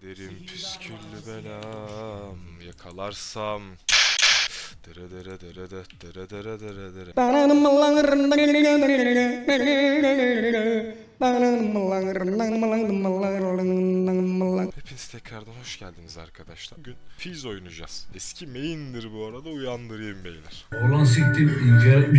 Kaderim püsküllü belam yakalarsam Dere dere dere de dere dere dere dere Hepiniz tekrardan hoş geldiniz arkadaşlar. Bugün Fizz oynayacağız. Eski main'dir bu arada uyandırayım beyler. Oğlan siktir ince.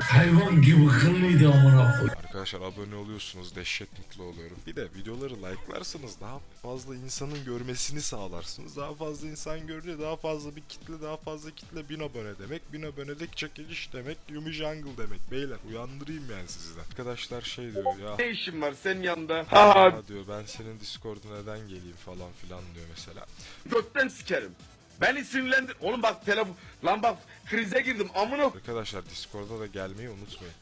Hayvan gibi kıllıydı amına koy. Arkadaşlar abone oluyorsunuz dehşet mutlu oluyorum. Bir de videoları like'larsanız daha fazla insanın görmesini sağlarsınız. Daha fazla insan görünce daha fazla bir kitle daha fazla kitle 1000 abone demek. 1000 abonelik çekiliş demek. Yumi Jungle demek. Beyler uyandırayım yani sizi de. Arkadaşlar şey diyor ya. İşin var senin yanında? Ha Ha diyor ben senin Discord'una neden geleyim falan filan diyor mesela. götten sikerim. Beni sinirlendir. Oğlum bak telefon. Lan bak krize girdim amına. Arkadaşlar Discord'a da gelmeyi unutmayın.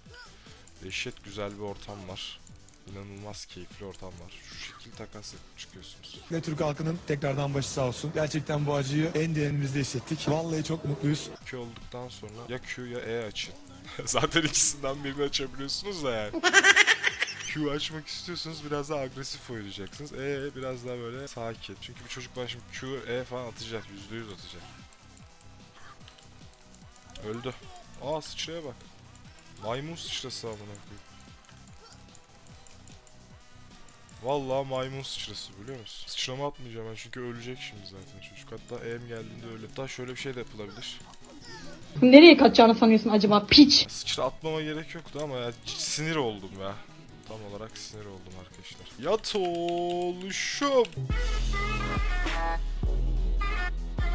Dehşet güzel bir ortam var. İnanılmaz keyifli ortam var. Şu şekil takas yapıp çıkıyorsunuz. Ve Türk halkının tekrardan başı sağ olsun. Gerçekten bu acıyı en derinimizde hissettik. Vallahi çok mutluyuz. Q olduktan sonra ya Q ya E açın. Zaten ikisinden birini açabiliyorsunuz da yani. Q açmak istiyorsanız biraz daha agresif oynayacaksınız. E biraz daha böyle sakin. Çünkü bir çocuk bana şimdi Q, E falan atacak. Yüzde yüz atacak. Öldü. Aa sıçraya bak. Maymun sıçrası amına koyayım. Vallahi maymun sıçrası biliyor musun? Sıçrama atmayacağım ben çünkü ölecek şimdi zaten çocuk. Hatta EM geldiğinde öyle. Hatta şöyle bir şey de yapılabilir. Nereye kaçacağını sanıyorsun acaba piç? Sıçra atmama gerek yoktu ama ya sinir oldum ya. Tam olarak sinir oldum arkadaşlar. Yat oluşum.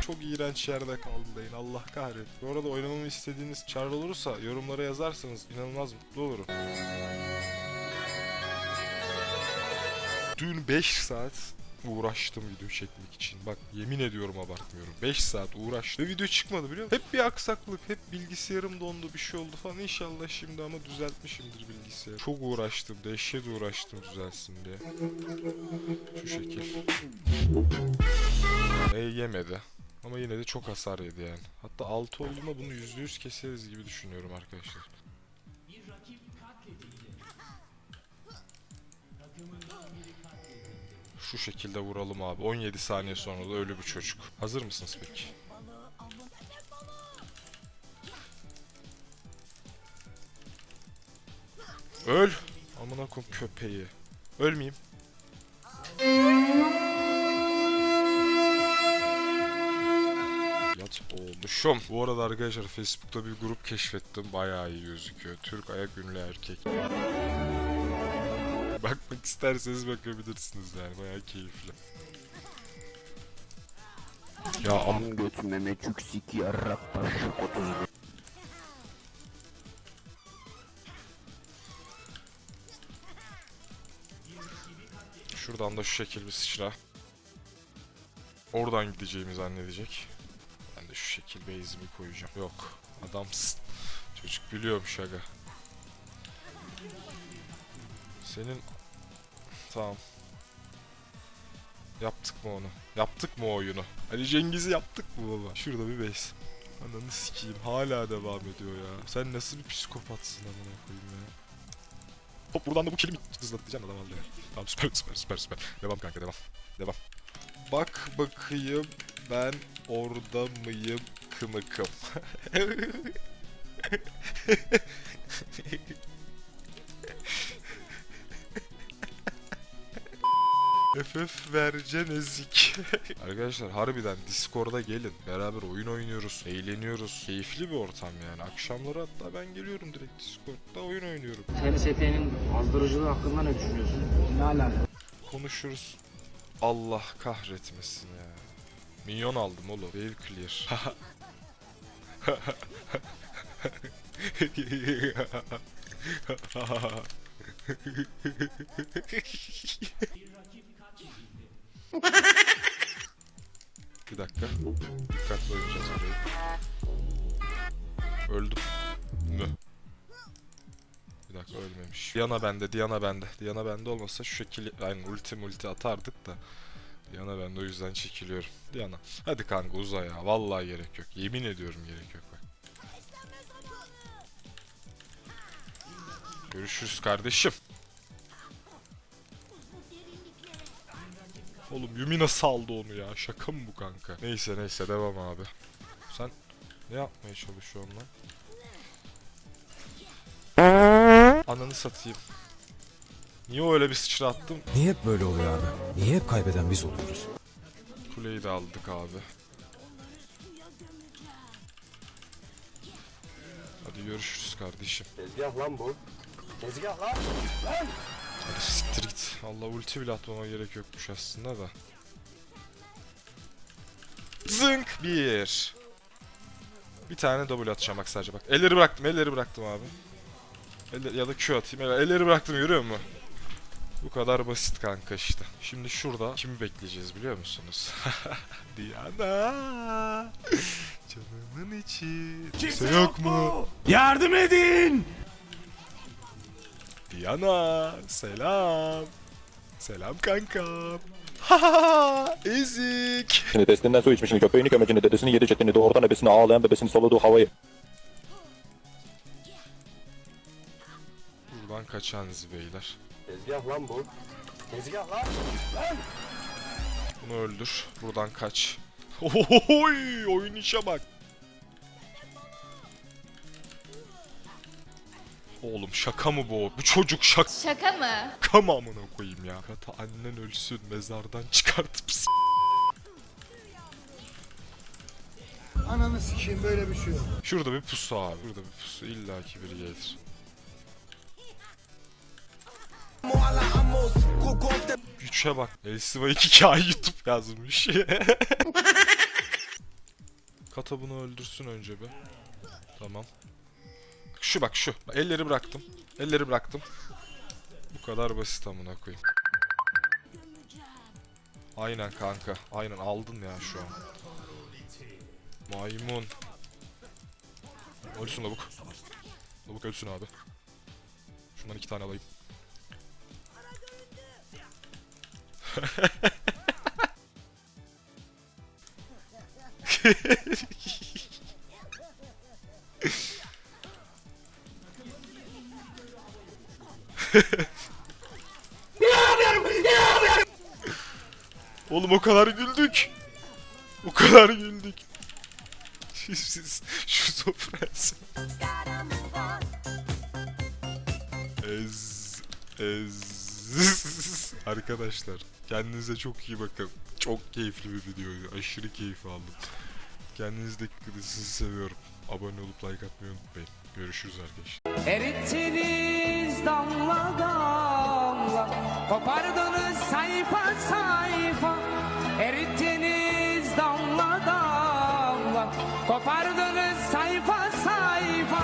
Çok iğrenç yerde deyin Allah kahretsin. Bu arada oynamamı istediğiniz çar olursa yorumlara yazarsanız inanılmaz mutlu olurum. Dün 5 saat uğraştım video çekmek için. Bak yemin ediyorum abartmıyorum. 5 saat uğraştım. Ve video çıkmadı biliyor musun? Hep bir aksaklık, hep bilgisayarım dondu bir şey oldu falan. İnşallah şimdi ama düzeltmişimdir bilgisayarı. Çok uğraştım, dehşet uğraştım düzelsin diye. Şu şekil. E yemedi. Ama yine de çok hasar yedi yani. Hatta 6 olduğunda bunu %100 keseriz gibi düşünüyorum arkadaşlar. Şu şekilde vuralım abi. 17 saniye sonra da ölü bir çocuk. Hazır mısınız peki? Öl! Amına koyayım köpeği. Ölmeyeyim. Yat olmuşum. Bu arada arkadaşlar Facebook'ta bir grup keşfettim. Bayağı iyi gözüküyor. Türk ayak ünlü erkek. Bakmak isterseniz bakabilirsiniz yani. Bayağı keyifli. Ya am Am göt memecük siki yarrak taşık 30 Şuradan da şu şekil bir sıçra. Oradan gideceğimi zannedecek. Ben de şu şekil base'imi koyacağım. Yok. Adamsın. Çocuk biliyormuş aga. Senin... Tamam. Yaptık mı onu? Yaptık mı oyunu? Ali Cengiz'i yaptık mı baba? Şurada bir base. Ananı sikeyim. Hala devam ediyor ya. Sen nasıl bir psikopatsın amına koyayım ya. Hop buradan da bu kilimi hızlatacağım adam aldı ya. Tamam süper süper süper süper. Devam kanka devam. Devam. Bak bakayım ben orada mıyım kımıkım. FF verce nezik. Arkadaşlar harbiden Discord'a gelin. Beraber oyun oynuyoruz. Eğleniyoruz. Keyifli bir ortam yani. Akşamları hatta ben geliyorum direkt Discord'da oyun oynuyorum. TRSP'nin azdırıcılığı hakkında ne düşünüyorsun? Ne alaka? konuşuruz. Allah kahretmesin ya. Minyon aldım oğlum. Wave clear. Bir dakika. Dikkatli oynayacağız burayı. Öldüm. Mü. Bir dakika ölmemiş. Diana bende, Diana bende. Diana bende olmasa şu şekil aynı ulti multi atardık da. Diana bende o yüzden çekiliyorum. Diana. Hadi kanka uza ya. Vallahi gerek yok. Yemin ediyorum gerek yok bak. Görüşürüz kardeşim. Oğlum Yumi nasıl aldı onu ya? Şaka mı bu kanka? Neyse neyse devam abi. Sen ne yapmaya çalışıyorsun lan? Ananı satayım. Niye öyle bir sıçra attım? Niye hep böyle oluyor abi? Niye hep kaybeden biz oluyoruz? Kuleyi de aldık abi. Hadi görüşürüz kardeşim. Tezgah lan bu. Tezgah lan. Hadi siktir git. Allah ulti bile atmama gerek yokmuş aslında da. Zınk! Bir. Bir tane double atacağım bak sadece bak. Elleri bıraktım, elleri bıraktım abi. Eller, ya da Q atayım. Elleri bıraktım görüyor musun? Bu kadar basit kanka işte. Şimdi şurada kimi bekleyeceğiz biliyor musunuz? Diana. Canımın içi. Kimse yok mu? Yardım edin! Diana selam. Selam kankam. Ha ezik. Şimdi testinden su içmişini, köpeğini, kömecini, dedesini yedi çetini, doğurdan ebesini, ağlayan bebesini, soluduğu havayı. Buradan kaçanız beyler. Tezgah lan bu. Tezgah lan. Bunu öldür. Buradan kaç. Ohohoy, oyun işe bak. Oğlum şaka mı bu? Bu çocuk şaka Şaka mı? mı amına koyayım ya? Kata annen ölsün mezardan çıkartıp s- Ananı sikeyim böyle bir şey yok. Şurada bir pusu abi. Burada bir pusu. illaki biri gelir. Güçe bak. Elsiva 2K YouTube yazmış. Kata bunu öldürsün önce bir. Tamam. Şu bak şu. Elleri bıraktım. Elleri bıraktım. Bu kadar basit amına koyayım. Aynen kanka. Aynen aldın ya şu an. Maymun. Ölsün lavuk. Lavuk ölsün abi. Şundan iki tane alayım. Oğlum o kadar güldük. O kadar güldük. Siz şizofrensin. Ez ez arkadaşlar kendinize çok iyi bakın. Çok keyifli bir videoydu. Aşırı keyif aldım. Kendinize dikkat edin. Sizi seviyorum. Abone olup like atmayı unutmayın. Görüşürüz arkadaşlar. Erittiniz damla damla Kopardınız sayfa sayfa erittiniz damla damla. Kopardınız sayfa sayfa.